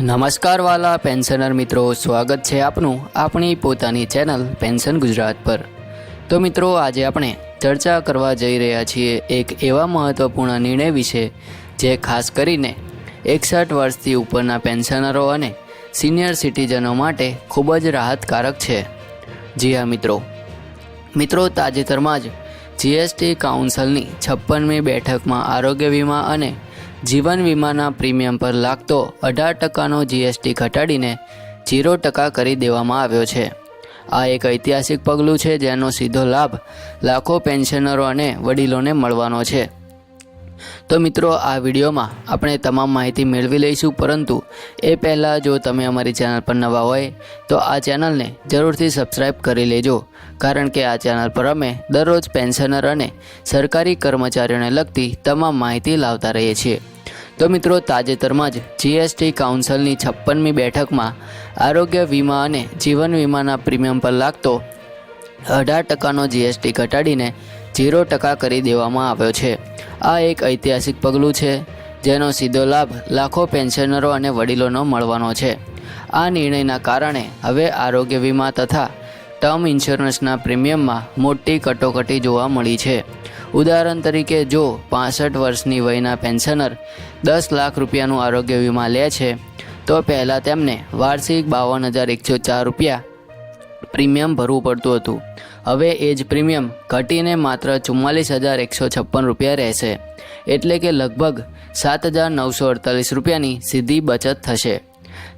નમસ્કાર વાલા પેન્શનર મિત્રો, સ્વાગત છે આપનું આપણી પોતાની ચેનલ પેન્શન ગુજરાત પર. તો મિત્રો, આજે આપણે ચર્ચા કરવા જઈ રહ્યા છીએ એક એવા મહત્ત્વપૂર્ણ નિર્ણય વિશે, જે ખાસ કરીને એકસઠ વર્ષથી ઉપરના પેન્શનરો અને સિનિયર સિટીઝનો માટે ખૂબ જ રાહતકારક છે. જી હા, મિત્રો. મિત્રો, તાજેતરમાં જ જીએસટી કાઉન્સિલની છપ્પનમી બેઠકમાં આરોગ્ય વીમા અને જીવન વીમાના પ્રીમિયમ પર લાગતો અઢાર ટકાનો જીએસટી ઘટાડીને ઝીરો ટકા કરી દેવામાં આવ્યો છે. આ એક ઐતિહાસિક પગલું છે જેનો સીધો લાભ લાખો પેન્શનરો અને વડીલોને મળવાનો છે. તો મિત્રો, આ વિડીયોમાં આપણે તમામ માહિતી મેળવી લઈશું, પરંતુ એ પહેલાં જો તમે અમારી ચેનલ પર નવા હોય, તો આ ચેનલને જરૂરથી સબસ્ક્રાઈબ કરી લેજો, કારણ કે આ ચેનલ પર અમે દરરોજ પેન્શનર અને સરકારી કર્મચારીઓને લગતી તમામ માહિતી લાવતા રહીએ છીએ. તો મિત્રો તાજેતરમાં જ જીએસટી કાઉન્સિલની છપ્પનમી બેઠકમાં આરોગ્ય વીમા અને જીવન વીમાના પ્રીમિયમ પર લાગતો અઢાર ટકાનો જીએસટી ઘટાડીને ઝીરો ટકા કરી દેવામાં આવ્યો છે. આ એક ઐતિહાસિક પગલું છે, જેનો સીધો લાભ લાખો પેન્શનરો અને વડીલોનો મળવાનો છે. આ નિર્ણયના કારણે હવે આરોગ્ય વીમા તથા ટર્મ ઇન્સ્યોરન્સના પ્રીમિયમમાં મોટી કટોકટી જોવા મળી છે. ઉદાહરણ તરીકે, જો પાસઠ વર્ષની વયના પેન્શનર દસ લાખ રૂપિયાનું આરોગ્ય વીમા લે છે, તો પહેલાં તેમને વાર્ષિક બાવન હજાર એકસો ચાર રૂપિયા પ્રીમિયમ ભરવું પડતું હતું. હવે એ જ પ્રીમિયમ ઘટીને માત્ર ચુમ્માલીસ હજાર એકસો છપ્પન રૂપિયા રહેશે. એટલે કે લગભગ સાત હજાર નવસો અડતાલીસ રૂપિયાની સીધી બચત થશે.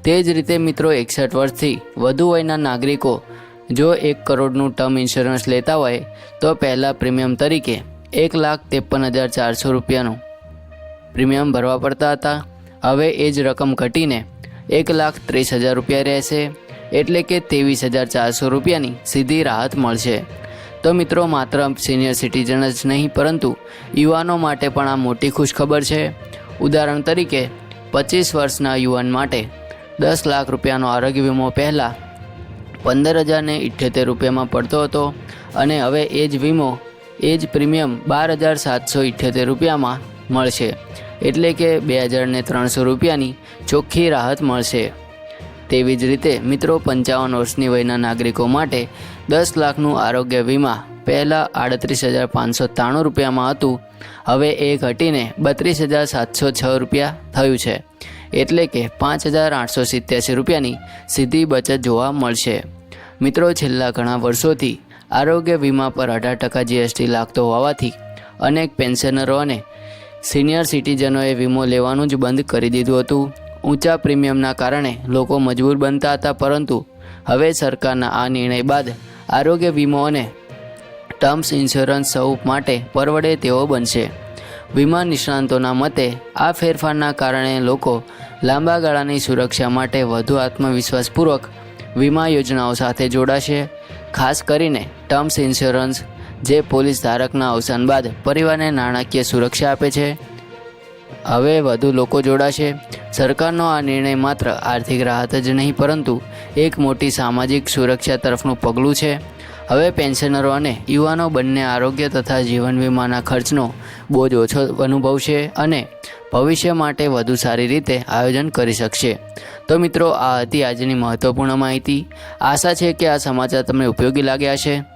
તે જ રીતે મિત્રો, એકસઠ વર્ષથી વધુ વયના નાગરિકો જો એક કરોડનું ટર્મ ઇન્સ્યોરન્સ લેતા હોય, તો પહેલાં પ્રીમિયમ તરીકે એક લાખ ત્રેપન હજાર ચારસો રૂપિયાનું પ્રીમિયમ ભરવા પડતા હતા. હવે એ જ રકમ ઘટીને એક લાખ ત્રીસ હજાર રૂપિયા રહેશે. એટલે કે ત્રેવીસ હજાર ચારસો રૂપિયાની સીધી રાહત મળશે. તો મિત્રો, માત્ર સિનિયર સિટીઝન જ નહીં, પરંતુ યુવાનો માટે પણ આ મોટી ખુશખબર છે. ઉદાહરણ તરીકે, પચીસ વર્ષના યુવાન માટે દસ લાખ રૂપિયાનો આરોગ્ય વીમો પહેલાં પંદર હજારને ઇઠ્યોતેર રૂપિયામાં પડતો હતો અને હવે એ જ વીમો, એ જ પ્રીમિયમ બાર હજાર સાતસો ઇઠ્યોતેર રૂપિયામાં મળશે. એટલે કે બે હજારને ત્રણસો રૂપિયાની ચોખ્ખી રાહત મળશે. તેવી જ રીતે મિત્રો પંચાવન વર્ષની વયના નાગરિકો માટે દસ લાખનું આરોગ્ય વીમા પહેલાં આડત્રીસ હજાર પાંચસો ત્રાણું રૂપિયામાં હતું. હવે એ ઘટીને બત્રીસ હજાર સાતસો છ રૂપિયા થયું છે. એટલે કે પાંચ હજાર આઠસો સિત્યાસી રૂપિયાની સીધી બચત જોવા મળશે. મિત્રો, છેલ્લા ઘણા વર્ષોથી આરોગ્ય વીમા પર અઢાર ટકા જીએસટી લાગતો હોવાથી અનેક પેન્શનરો અને સિનિયર સિટીઝનોએ વીમો લેવાનું જ બંધ કરી દીધું હતું. ઊંચા પ્રીમિયમના કારણે લોકો મજબૂર બનતા હતા, પરંતુ હવે સરકારના આ નિર્ણય બાદ આરોગ્ય વીમો અને ટર્મ્સ ઇન્સ્યોરન્સ સૌ માટે પરવડે તેવો બનશે. વીમા નિષ્ણાંતોના મતે, આ ફેરફારના કારણે લોકો લાંબા ગાળાની સુરક્ષા માટે વધુ આત્મવિશ્વાસપૂર્વક વીમા યોજનાઓ સાથે જોડાશે, ખાસ કરીને ટર્મ્સ ઇન્સ્યોરન્સ, જે પોલીસ ધારકના અવસાન બાદ પરિવારને નાણાકીય સુરક્ષા આપે છે. હવે વધુ લોકો જોડાશે. સરકારનો આ નિર્ણય માત્ર આર્થિક રાહત જ નહીં, પરંતુ એક મોટી સામાજિક સુરક્ષા તરફનું પગલું છે. હવે પેન્શનરો અને યુવાનો બંને આરોગ્ય તથા જીવન વીમાના ખર્ચનો બોજ ઓછો અનુભવશે અને ભવિષ્ય માટે વધુ સારી રીતે આયોજન કરી શકશે. તો મિત્રો, આ હતી આજની મહત્ત્વપૂર્ણ માહિતી. આશા છે કે આ સમાચાર તમને ઉપયોગી લાગ્યા છે